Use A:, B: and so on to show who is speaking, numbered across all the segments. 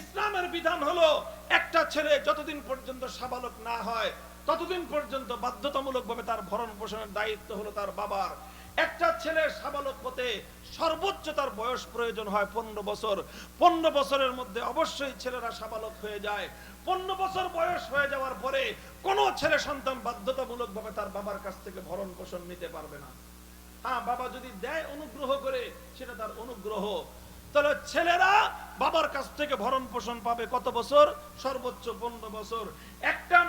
A: ইসলামের বিধান হলো একটা ছেলে যতদিন পর্যন্ত সাবালক না হয়, ততদিন পর্যন্ত বাধ্যতামূলকভাবে তার ভরণ পোষণের দায়িত্ব হলো তার বাবার। একটা ছেলে সাবালক হতে সর্বোচ্চ তার বয়স প্রয়োজন হয় পনেরো বছর। পনেরো বছরের মধ্যে অবশ্যই ছেলেরা সাবালক হয়ে যায়। পনেরো বছর বয়স হয়ে যাওয়ার পরে কোনো ছেলে সন্তান বাধ্যতামূলকভাবে তার বাবার কাছ থেকে ভরণ পোষণ নিতে পারবে না। হ্যাঁ বাবা যদি দেয় অনুগ্রহ করে, সেটা তার অনুগ্রহ। তাহলে ছেলেরা বাবার কাছ থেকে ভরণ পোষণ পাবে কত বছর? সর্বোচ্চ পনেরো বছর। একটা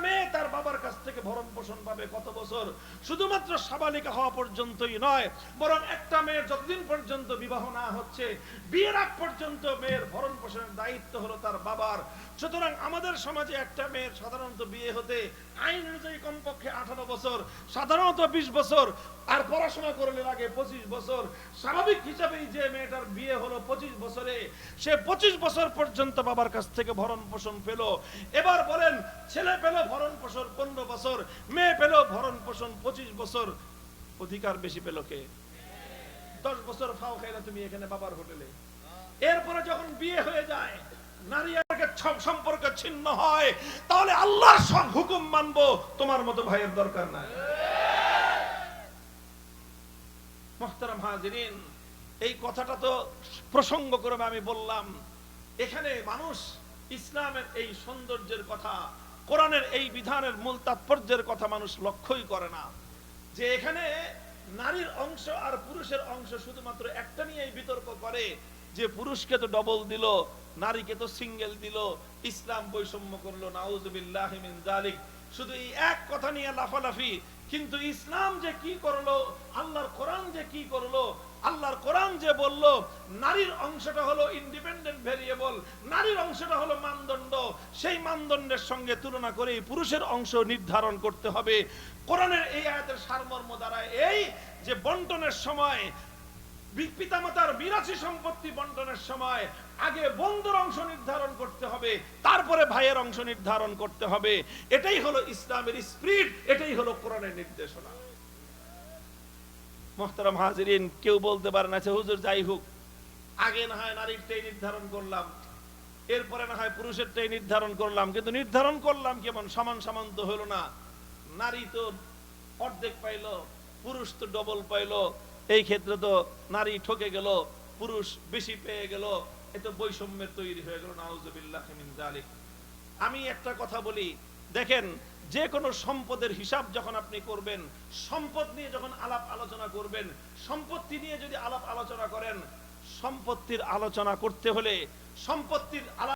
A: ভরণ পোষণ পাবে কত বছর? শুধুমাত্র সাবালিকা হওয়া পর্যন্তই নয়, বরং একটা মেয়ের যতদিন পর্যন্ত বিবাহ না হচ্ছে, বিয়ের আগ পর্যন্ত মেয়ের ভরণ পোষণের দায়িত্ব হলো তার বাবার। সুতরাং আমাদের সমাজে একটা মেয়ের সাধারণত বিয়ে হতে আইন অনুযায়ী কমপক্ষে আঠারো বছর, সাধারণত বিশ বছর, আর পড়াশোনা করলে লাগে পঁচিশ বছর। স্বাভাবিক হিসাবেই যে মেয়েটার বিয়ে হলো পঁচিশ বছরে, সে পঁচিশ বছর পর্যন্ত বাবার কাছ থেকে ভরণ পোষণ পেল। এবার বলেন, ছেলে পেল ভরণ পোষণ পনেরো বছর মেয়ে পেল ভরণ পোষণ, পঁচিশ বছর অধিকার বেশি পেল কে? দশ বছর ফাও খাইলে তুমি এখানে বাবার হোটেলে। এরপরে যখন বিয়ে হয়ে যায়, নারী সম্পর্ক ছিন্ন হয়, তাহলে আল্লাহর হুকুম মানবো, তোমার মতো ভাইয়ের দরকার নাই। এই কথাটা তো প্রসঙ্গ করে আমি বললাম। এখানে মানুষ ইসলামের এই সৌন্দর্যের কথা কোরআনের এই বিধানের মূল তাৎপর্যের কথা মানুষ লক্ষ্যই করে না। যে এখানে নারীর অংশ আর পুরুষের অংশ শুধুমাত্র একটা নিয়েই বিতর্ক করে, যে পুরুষকে তো ডবল দিল, নারীকে তো সিঙ্গেল দিল, ইসলাম বৈষম্য করল নাউজুবিল্লাহ শুধু এই এক কথা নিয়ে লাফালাফি। কিন্তু ইসলাম যে কি করল, আল্লাহর কোরআন যে কি করল, আল্লাহর কোরআন যে বলল, নারীর অংশটা হলো ইন্ডিপেন্ডেন্ট ভেরিয়েবল নারীর অংশটা হলো মানদণ্ড। সেই মানদণ্ডের সঙ্গে তুলনা করে পুরুষের অংশ নির্ধারণ করতে হবে। কোরআনের এই আয়াতের সারমর্ম দ্বারা এই যে বন্টনের সময়, পিতামাতার বিরাশি সম্পত্তি বন্টনের সময়, আগে বন্ধুর অংশ নির্ধারণ হবে, তারপরে ভাইয়ের অংশ নির্ধারণ করতে হবে। এটাই হলো ইসলামের স্পিরিট, এটাই হলো কোরআনের নির্দেশনা। মোহতারাম হাজিরিন, কেউ বলতে পারে না হুজুর, যাই হোক, আগে না হয় নারীরটাই নির্ধারণ করলাম, এরপরে না হয় পুরুষেরটাই নির্ধারণ করলাম, কিন্তু নির্ধারণ করলাম কেমন? সমান সমান তো হলো না। নারী তো অর্ধেক পাইলো, পুরুষ তো ডবল পাইলো। এই ক্ষেত্রে তো নারী ঠকে গেল, পুরুষ বেশি পেয়ে গেল বৈষম্যের তৈরি হয়ে গেল আমি একটা কথা বলি, দেখেন যে কোনো সম্পদের হিসাব যখন আপনি করবেন, সম্পদ নিয়ে যখন আলাপ আলোচনা করবেন, সম্পত্তি নিয়ে যদি আলাপ আলোচনা করেন, সম্পত্তির আলোচনা করতে হলে সম্পত্তির আলাপ